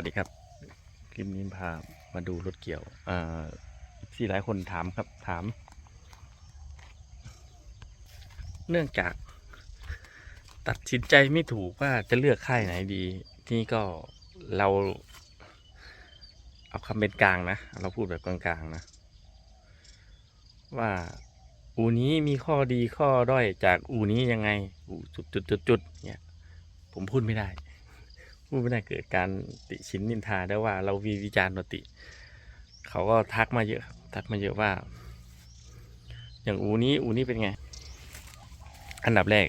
วัสดีครับ คลิปนี้พามาดูรถเกี่ยวอ่าที่หลายคนถามครับถาม เนื่องจาก ตัดสินใจไม่ถูกว่าจะเลือกค่ายไหนดีที่ก็เรา เอาคำเป็นกลางนะ เราพูดแบบกลางๆนะ ว่าอูนี้มีข้อดีข้อด้อยจากอูนี้ยังไงอูจุดจุดจุดจุดเนี่ย ผมพูดไม่ได้ พูดไม่ได้เกิดการติชินนินทาได้ว่าเราวีวิจารณ์นติ เขาก็ทักมาเยอะ ทักมาเยอะว่า อย่างอูนี้อูนี้เป็นไง อันดับแรก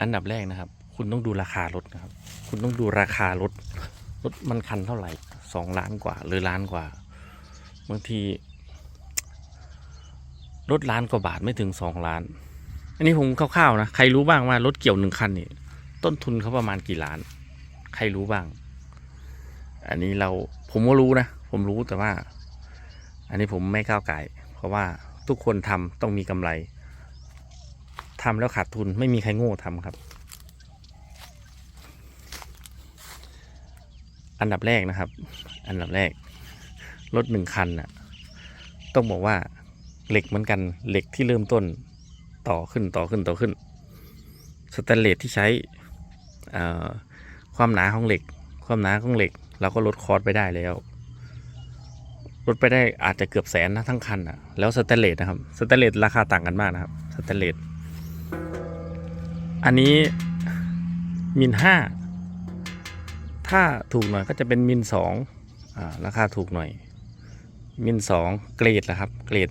อันดับแรกนะครับ คุณต้องดูราคารถนะครับ คุณต้องดูราคารถรถมันคันเท่าไหร่สองล้านกว่า หรือล้านกว่าบางทีรถล้านกว่าบาทไม่ถึงสองล้าน อันนี้ผมคร่าวๆนะ ใครรู้บ้างว่ารถเกี่ยวหนึ่งคันนี่ต้นทุนเขาประมาณกี่ล้าน ใครรู้บ้าง อันนี้เราผมก็รู้นะ ผมรู้แต่ว่า อันนี้ผมไม่ก้าวไก่ เพราะว่าทุกคนทำต้องมีกำไรทำแล้วขาดทุนไม่มีใครโง่ทำครับ อันดับแรกนะครับ อันดับแรก รถหนึ่งคันน่ะ ต้องบอกว่าเหล็กเหมือนกันเหล็กที่เริ่มต้นต่อขึ้นต่อขึ้นต่อขึ้นสแตนเลสที่ใช้อ่อ ความหนาของเหล็ก ความหนาของเหล็กเราก็ลดคอร์สไปได้แล้ว ลดไปได้อาจจะเกือบแสนนะทั้งคันอะ แล้วสแตนเลสนะครับ สแตนเลสราคาต่างกันมากนะครับสแตนเลส อันนี้มินห้า ถ้าถูกหน่อยก็จะเป็นมินสองอ่า ราคาถูกหน่อย มินสองเกรดละครับ เกรด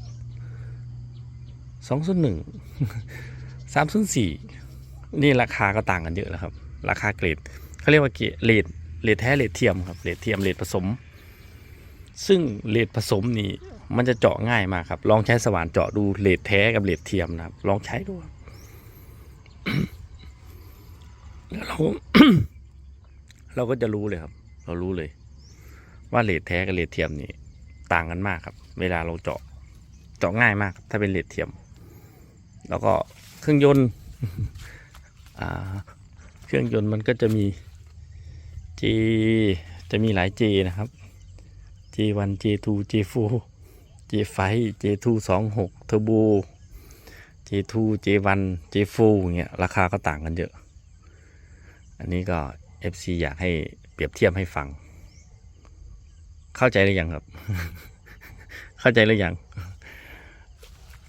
สองศูนย์หนึ่งสามศูนย์สี่นี่ราคาก็ต่างกันเยอะแล้วครับ ราคาเกรด เขาเรียกว่าเกรดเลดเลดแท้เลดเทียมครับเลดเทียมเลดผสม ซึ่งเลดผสมนี่มันจะเจาะง่ายมากครับ ลองใช้สว่านเจาะดูเลดแท้กับเลดเทียมนะครับ ลองใช้ดูแล้วเราเราก็จะรู้เลยครับ เรารู้เลย ว่าเลดแท้กับเลดเทียมนี่ต่างกันมากครับ เวลาเราเจาะเจาะง่ายมาก ถ้าเป็นเลดเทียม แล้วก็เครื่องยนต์เครื่องยนต์มันก็จะมี G จะมีหลาย G นะครับ G1 J2 J4 J5 J2 26 Turbo J2 J1 J4 อย่างเงี้ยราคาก็ต่างกันเยอะ อันนี้ก็ FC อยากให้เปรียบเทียบให้ฟัง เข้าใจหรือยังครับ เข้าใจหรือยัง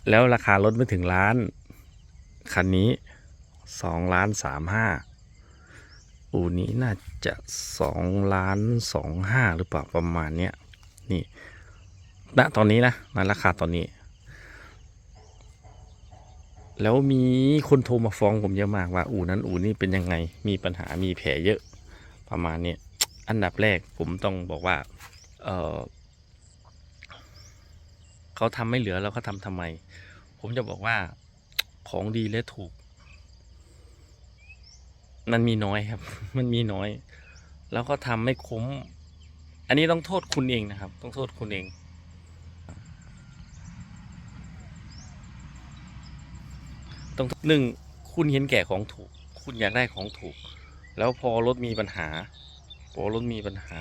แล้วราคารถไม่ถึงล้าน คันนี้สองล้านสามห้าอูนี้น่า จะสองล้านสองห้าหรือเปล่าประมาณเนี้ยนี่ณตอนนี้นะณราคาตอนนี้ แล้วมีคนโทรมาฟ้องผมเยอะมากว่าอูนั้นอูนี้เป็นยังไง มีปัญหามีแผลเยอะประมาณเนี้ยอันดับแรกผมต้องบอกว่าเออเขาทำไม่เหลือแล้วเขาทำทำไม ผมจะบอกว่าของดีและถูก มันมีน้อยครับ มันมีน้อย แล้วก็ทำไม่คุ้ม อันนี้ต้องโทษคุณเองนะครับ ต้องโทษคุณเอง ต้องหนึ่งคุณเห็นแก่ของถูก คุณอยากได้ของถูก แล้วพอรถมีปัญหา พอรถมีปัญหา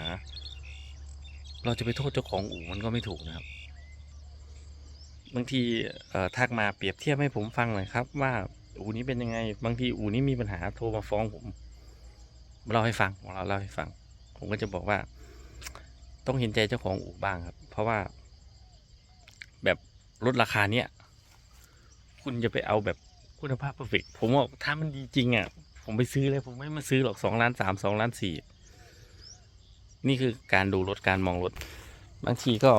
เราจะไปโทษเจ้าของอู่มันก็ไม่ถูกนะครับ บางทีเอ่อทักมาเปรียบเทียบให้ผมฟังหน่อยครับว่า อู่นี้เป็นยังไง บางทีอู่นี้มีปัญหาโทรมาฟ้องผมเล่าให้ฟังของเราเล่าให้ฟัง ผมก็จะบอกว่า ต้องเห็นใจเจ้าของอู่บ้างครับ เพราะว่า แบบลดราคาเนี้ยคุณจะไปเอาแบบคุณภาพ p e r f e c t ผมว่าถ้ามันดีจริงอะ ผมไปซื้อเลย ผมไม่มาซื้อหรอกสองล้านสามสองล้านสี่นี่คือการดูรถการมองรถ บางทีก็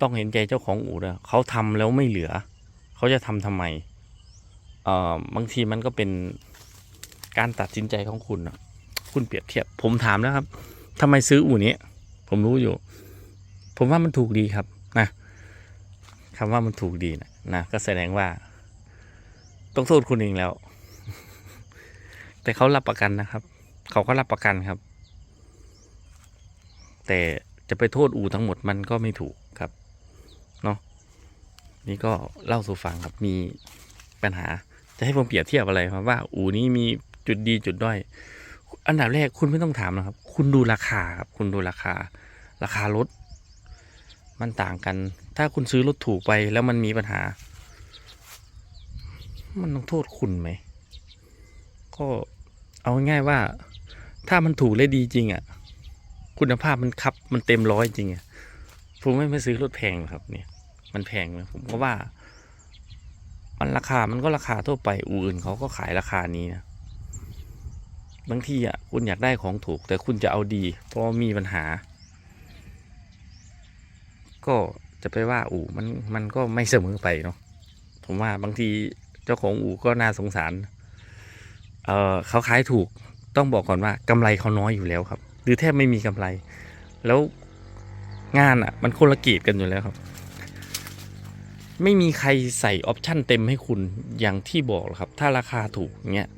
ต้องเห็นใจเจ้าของอู่นะเขาทำแล้วไม่เหลือ เขาจะทำทำไม บางทีมันก็เป็นการตัดสินใจของคุณนะคุณเปรียบเทียบ ผมถามแล้วครับทำไมซื้ออู่นี้ ผมรู้อยู่ ผมว่ามันถูกดีครับนะคำว่ามันถูกดีนะนะก็แสดงว่า ต้องโทษคุณเองแล้ว แต่เขารับประกันนะครับ เขาก็รับประกันครับ แต่จะไปโทษอู่ทั้งหมดมันก็ไม่ถูกครับเนาะนี่ก็เล่าสู่ฟังครับมีปัญหา ให้ผมเปรียบเทียบอะไรครับว่า อู่นี้มีจุดดีจุดด้อย อันดับแรกคุณไม่ต้องถามนะครับ คุณดูราคาครับคุณดูราคา ราคารถ มันต่างกัน ถ้าคุณซื้อรถถูกไปแล้วมันมีปัญหา มันต้องโทษคุณไหม ก็เอาง่ายว่า ถ้ามันถูกและดีจริงอะ่ะ คุณภาพมันคับมันเต็มร้อยจริงอะ่ะผมไม่ไปซื้อรถแพงครับเนี่ย มันแพงไหมผมก็ว่า มันราคามันก็ราคาทั่วไปอู่อื่นเขาก็ขายราคานี้นะบางทีอะคุณอยากได้ของถูก แต่คุณจะเอาดีเพราะมีปัญหา ก็จะไปว่าอู่มันมันก็ไม่เสมอไปเนาะผมว่าบางทีเจ้าของอู่ก็น่าสงสาร เออเขาขายถูกต้องบอกก่อนว่ากำไรเขาน้อยอยู่แล้วครับ หรือแทบไม่มีกำไร แล้วงานอะ มันคนละเกรดกันอยู่แล้วครับ ไม่มีใครใส่ออปชั่นเต็มให้คุณอย่างที่บอกครับ ถ้าราคาถูกเงี้ย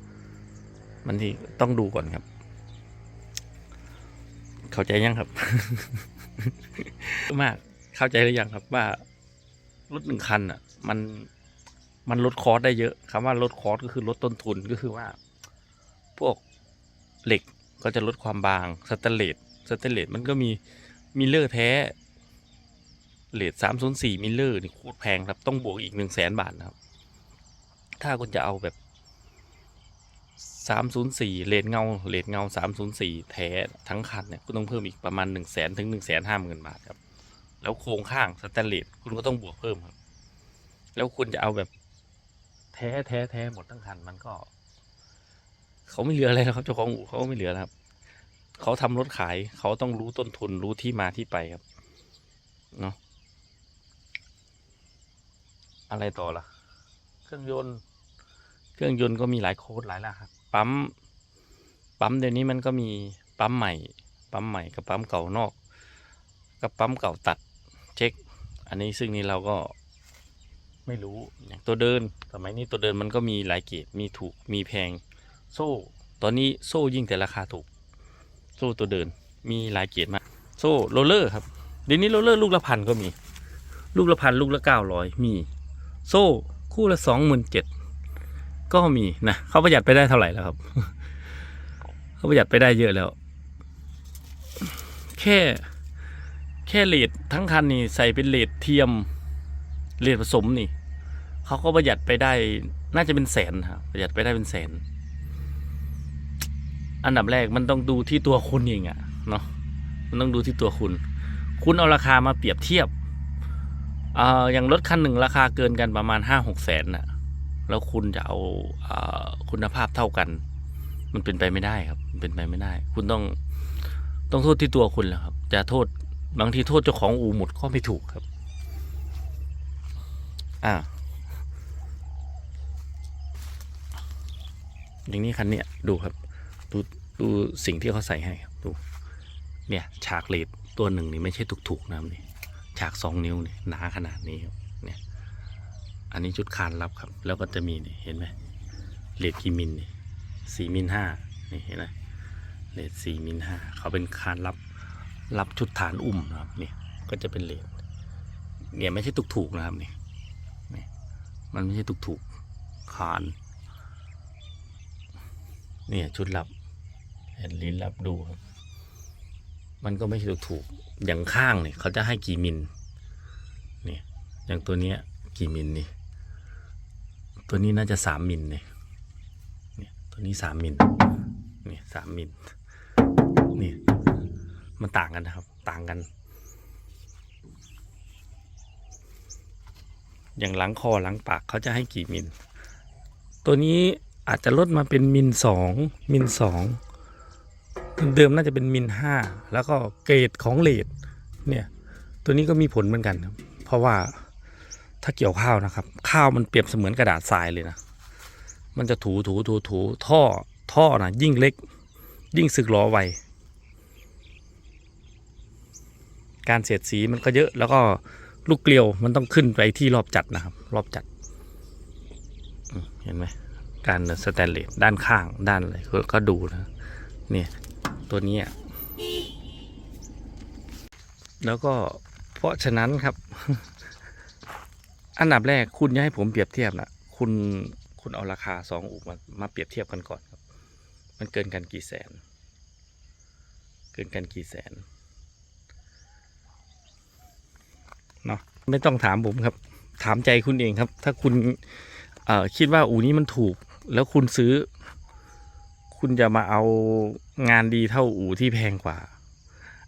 มันที่ต้องดูก่อนครับ เข้าใจยังครับ มากเข้าใจหรือยังครับว่ารถหนึ่งคันอะ มันมันลดคอสได้เยอะคำว่าลดคอสก็คือลดต้นทุนก็คือว่า พวกเหล็กก็จะลดความบางสแตนเลสสแตนเลสมันก็มีมิเลอร์แท้ เลทสามศูนย์สี่มิลเลอร์นี่โคตรแพงครับ ต้องบวกอีกหนึ่งแสนบาทนะครับ ถ้าคุณจะเอาแบบสามศูนย์สี่เลทเงาเลทเงาสามศูนย์สี่แท้ทั้งคันเนี่ยคุณต้องเพิ่มอีกประมาณหนึ่งแสนถึงหนึ่งแสนห้าหมื่นบาทครับ แล้วโครงข้างสแตนเลสคุณก็ต้องบวกเพิ่มครับ แล้วคุณจะเอาแบบแท้แท้แท้หมดทั้งคันมันก็ เขาไม่เหลืออะไรแล้วครับเจ้าของอู่เขาไม่เหลือแล้วครับเขาทำรถขายเขาต้องรู้ต้นทุนรู้ที่มาที่ไปครับ เนาะ อะไรต่อล่ะ เครื่องยนต์ เครื่องยนต์ก็มีหลายโค้ดหลายรหัสปั๊ม ปั๊มเดี๋ยวนี้มันก็มีปั๊มใหม่ ปั๊มใหม่กับปั๊มเก่านอก กับปั๊มเก่าตัดเช็ค อันนี้ซึ่งนี้เราก็ไม่รู้อย่างตัวเดินสมัยนี้ตัวเดินมันก็มีหลายเกรดมีถูกมีแพง โซ่ ตอนนี้โซ่ยิ่งแต่ราคาถูก โซ่ตัวเดินมีหลายเกรดมาก โซ่โรลเลอร์ครับเดี๋ยวนี้โรลเลอร์ลูกละพันก็มี ลูกละพันลูกละเก้าร้อยมี โซ่คู่ละสองหมื่นเจ็ดก็มีนะเขาประหยัดไปได้เท่าไหร่แล้วครับ เขาประหยัดไปได้เยอะแล้ว แค่แค่เลดทั้งคันนี่ใส่เป็นเลดเทียมเลดผสมนี่เขาก็ประหยัดไปได้ น่าจะเป็นแสนครับประหยัดไปได้เป็นแสน อันดับแรกมันต้องดูที่ตัวคุณเองอะเนาะมันต้องดูที่ตัวคุณ คุณเอาราคามาเปรียบเทียบ เอ่ออย่างรถคันหนึ่งราคาเกินกันประมาณห้าหกแสนน่ะ แล้วคุณจะเอาเอ่อคุณภาพเท่ากัน มันเป็นไปไม่ได้ครับมันเป็นไปไม่ได้ คุณต้องต้องโทษที่ตัวคุณแหละครับ จะโทษบางทีโทษเจ้าของอูหมดก็ไม่ถูกครับ อ่า อย่างนี้คันเนี้ยดูครับ ดูดูสิ่งที่เขาใส่ให้ครับดู เนี่ย ฉากเลดตัวหนึ่งนี่ไม่ใช่ถูกๆนะครับนี่ ฉากสองนิ้วนี่หนาขนาดนี้ครับเนี่ยอันนี้ชุดคานรับครับ แล้วก็จะมีนี่เห็นไหมเลดกี่มิลนี่สี่มิลห้านี่เห็นไหมเลดสี่มิลห้าเขาเป็นคานรับรับชุดฐานอุ่มนะครับนี่ก็จะเป็นเลดเนี่ยไม่ใช่ถูกๆนะครับนี่นี่มันไม่ใช่ถูกๆคานเนี่ยชุดลับเห็นลิ้นลับดูครับ มันก็ไม่ใช่ถูกอย่างข้างเนี่ยเขาจะให้กี่มิลเนี่ยอย่างตัวเนี้ยกี่มิลนี่ตัวนี้น่าจะสามมิลเนี่ยเนี่ยตัวนี้สามมิลเนี่ยสามมิลนี่มันต่างกันนะครับ ต่างกัน อย่างหลังคอหลังปากเขาจะให้กี่มิลตัวนี้อาจจะลดมาเป็นมิลสองมิลสอง เดิมน่าจะเป็นมิลห้าแล้วก็เกรดของเลดเนี่ยตัวนี้ก็มีผลเหมือนกันครับเพราะว่าถ้าเกี่ยวข้าวนะครับ ข้าวมันเปรียบเสมือนกระดาษทรายเลยนะมันจะถูถูถูถูท่อท่อนะยิ่งเล็ก ยิ่งสึกหรอไวการเสียดสีมันก็เยอะแล้วก็ลูกเกลียวมันต้องขึ้นไปที่รอบจัดนะครับ รอบจัดเห็นไหมการสแตนเลสด้านข้างด้านอะไรก็ดูนะเนี่ย ตัวนี้แล้วก็เพราะฉะนั้นครับ อันดับแรกคุณจะให้ผมเปรียบเทียบนะคุณคุณเอาราคาสองอู่มามาเปรียบเทียบกันก่อนครับ มันเกินกันกี่แสน เกินกันกี่แสนเนาะไม่ต้องถามผมครับ ถามใจคุณเองครับ ถ้าคุณคิดว่าอูนี้มันถูก แล้วคุณซื้อ คุณจะมาเอา งานดีเท่าอูที่แพงกว่า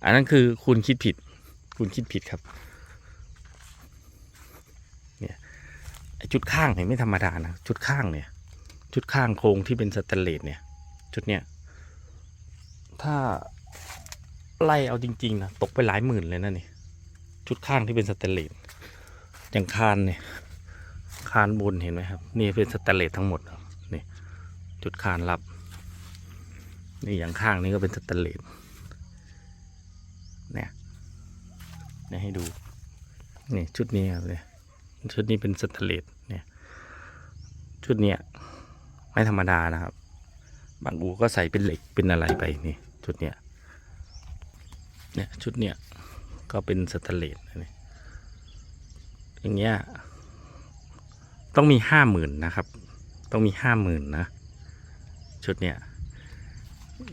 อันนั้นคือคุณคิดผิด คุณคิดผิดครับ เนี่ยไอ้จุดข้างเนี่ยไม่ธรรมดานะจุดข้างเนี่ยจุดข้างโครงที่เป็นสแตนเลสเนี่ยจุดเนี้ยถ้าไล่เอาจริงๆนะตกไปหลายหมื่นเลยนะนี่จุดข้างที่เป็นสแตนเลสอย่างคานเนี่ยคานบนเห็นไหมครับ นี่เป็นสแตนเลสทั้งหมดนี่จุดคานรับ นี่อย่างข้างนี้ก็เป็นสแตนเลสเนี่ยเนี่ยให้ดูนี่ชุดนี้ครับเนี่ยชุดนี้เป็นสแตนเลสเนี่ยชุดเนี้ยไม่ธรรมดานะครับ บางอูก็ใส่เป็นเหล็กเป็นอะไรไปนี่ชุดเนี้ยเนี่ยชุดเนี้ยก็เป็นสแตนเลสนะนี่อย่างเงี้ยต้องมีห้าหมื่นนะครับ ต้องมีห้าหมื่นนะ ชุดเนี้ย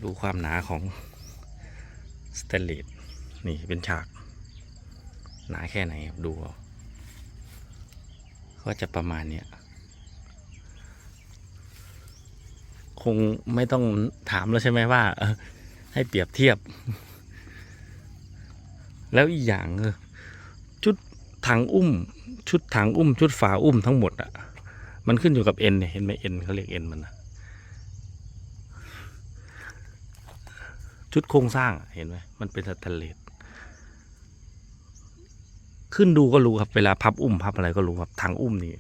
ดูความหนาของสเตนเลสนี่เป็นฉาก หนาแค่ไหนดูเอาก็จะประมาณเนี้ยคงไม่ต้องถามแล้วใช่ไหมว่าให้เปรียบเทียบ แล้วอีกอย่างชุดถังอุ้ม ชุดถังอุ้ม ชุดฝาอุ้มทั้งหมดอะมันขึ้นอยู่กับเอ็นเนี่ยเห็นไหมเอ็นเขาเรียกเอ็นมันนะ ชุดโครงสร้างเห็นไหมมันเป็นสแตนเลสขึ้นดูก็รู้ครับเวลาพับอุ้มพับอะไรก็รู้ครับถังอุ้มนี่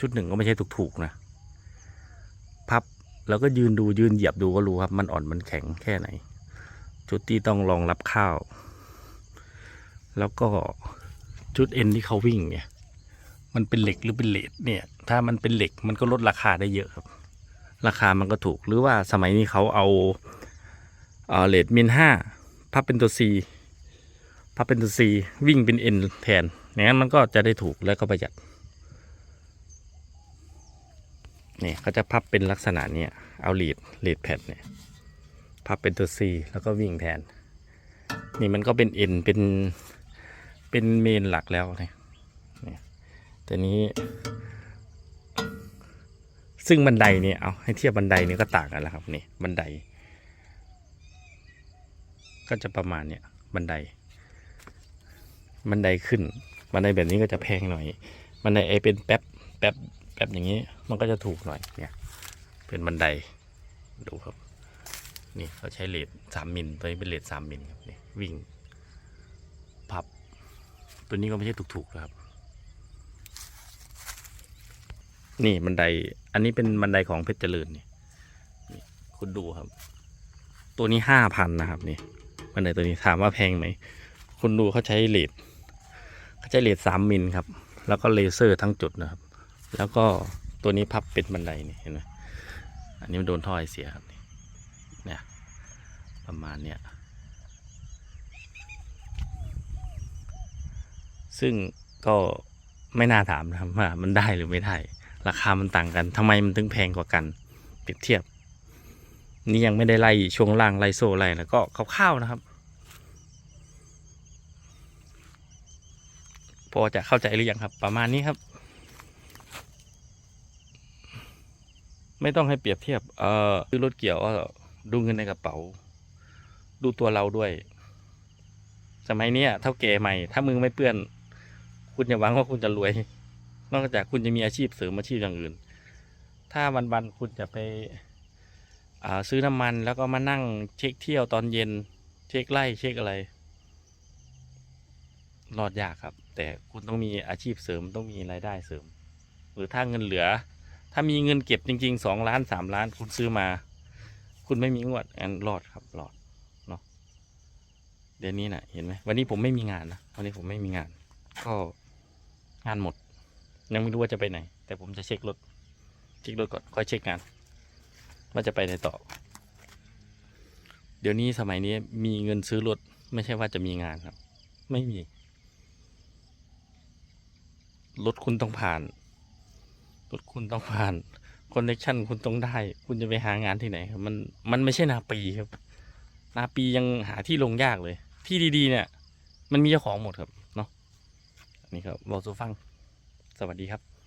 ชุดหนึ่งก็ไม่ใช่ถูกๆนะพับแล้วก็ยืนดูยืนเหยียบดูก็รู้ครับ มันอ่อนมันแข็งแค่ไหนจุดที่ต้องรองรับข้าว แล้วก็จุดเอ็นที่เขาวิ่งเนี่ย มันเป็นเหล็กหรือเป็นเลดเนี่ย ถ้ามันเป็นเหล็กมันก็ลดราคาได้เยอะครับ ราคามันก็ถูกหรือว่าสมัยนี้เขาเอา เอ่อเลดมินห้าพับเป็นตัว C พับเป็นตัว C วิ่งเป็น N แทนอย่างนั้นมันก็จะได้ถูกแล้วก็ประหยัดเนี่ยเขาจะพับเป็นลักษณะเนี้ยเอาเลีดลีดแพดเนี่ยพับเป็นตัว C แล้วก็วิ่งแทน นี่มันก็เป็น N เป็นเป็นเมนหลักแล้วเนี่ยเนี่ยแต่นี้ซึ่งบันไดเนี่ยเอาให้เทียบบันไดเนี่ยก็ต่างกันแล้วครับนี่บันได ก็จะประมาณเนี่ยบันได บันไดขึ้น บันไดแบบนี้ก็จะแพงหน่อย บันไดไอเป็นแป๊บแป๊บแป๊บอย่างนี้มันก็จะถูกหน่อยเนี่ย เป็นบันไดดูครับ นี่เขาใช้เลดสามมิลตัวนี้เป็นเลดสามมิลครับนี่วิ่ง พับ ตัวนี้ก็ไม่ใช่ถูกๆนะครับ นี่บันได อันนี้เป็นบันไดของเพชรเจริญนี่นี่คุณดูครับ ตัวนี้ห้าพันนะครับนี่ บันไดตัวนี้ถามว่าแพงไหมคุณดูเขาใช้เลดเขาใช้เลดสามมิลครับ แล้วก็เลเซอร์ทั้งจุดนะครับ แล้วก็ตัวนี้พับเป็นบันไดนี่เห็นไหมอันนี้มันโดนท่อไอเสียครับเนี่ยประมาณเนี้ยซึ่งก็ไม่น่าถามนะครับว่ามันได้หรือไม่ได้ ราคามันต่างกันทำไมมันถึงแพงกว่ากันเปรียบเทียบ นี่ยังไม่ได้ไล่ช่วงล่างไล่โซ่ไล่แล้วก็คร่าวๆนะครับ อจะเข้าใจหรือยังครับ ประมาณนี้ครับ ไม่ต้องให้เปรียบเทียบ เออซื้อรถเกี่ยวก็ดูเงินในกระเป๋า ดูตัวเราด้วย สมัยนี้เท่าแก่ใหม่ ถ้ามือไม่เปื้อน คุณอย่าหวังว่าคุณจะรวย นอกจากคุณจะมีอาชีพเสริมอาชีพอย่างอื่น ถ้าวันๆคุณจะไปอ่าซื้อน้ำมันแล้วก็มานั่งเช็คเที่ยวตอนเย็น เช็คไล่เช็คอะไรรอดยากครับ แต่คุณต้องมีอาชีพเสริมต้องมีรายได้เสริม หรือถ้าเงินเหลือ ถ้ามีเงินเก็บจริงๆสองล้านสามล้าน คุณซื้อมา คุณไม่มีงวดอันรอดครับรอดเนาะเดี๋ยวนี้นะเห็นไหมวันนี้ผมไม่มีงานนะวันนี้ผมไม่มีงาน ก็งานหมด ยังไม่รู้ว่าจะไปไหน แต่ผมจะเช็ครถเช็ครถก่อนค่อยเช็คงานว่าจะไปไหนต่อ เดี๋ยวนี้สมัยนี้มีเงินซื้อรถไม่ใช่ว่าจะมีงานครับ ไม่มี รถคุณต้องผ่านรถคุณต้องผ่านคอนเนคชั่นคุณต้องได้ คุณจะไปหางานที่ไหนครับมันมันไม่ใช่นาปีครับ นาปียังหาที่ลงยากเลย ที่ดีๆ เนี่ย มันมีเจ้าของหมดครับเนาะอันนี้ครับบอกสูฟัง สวัสดีครับ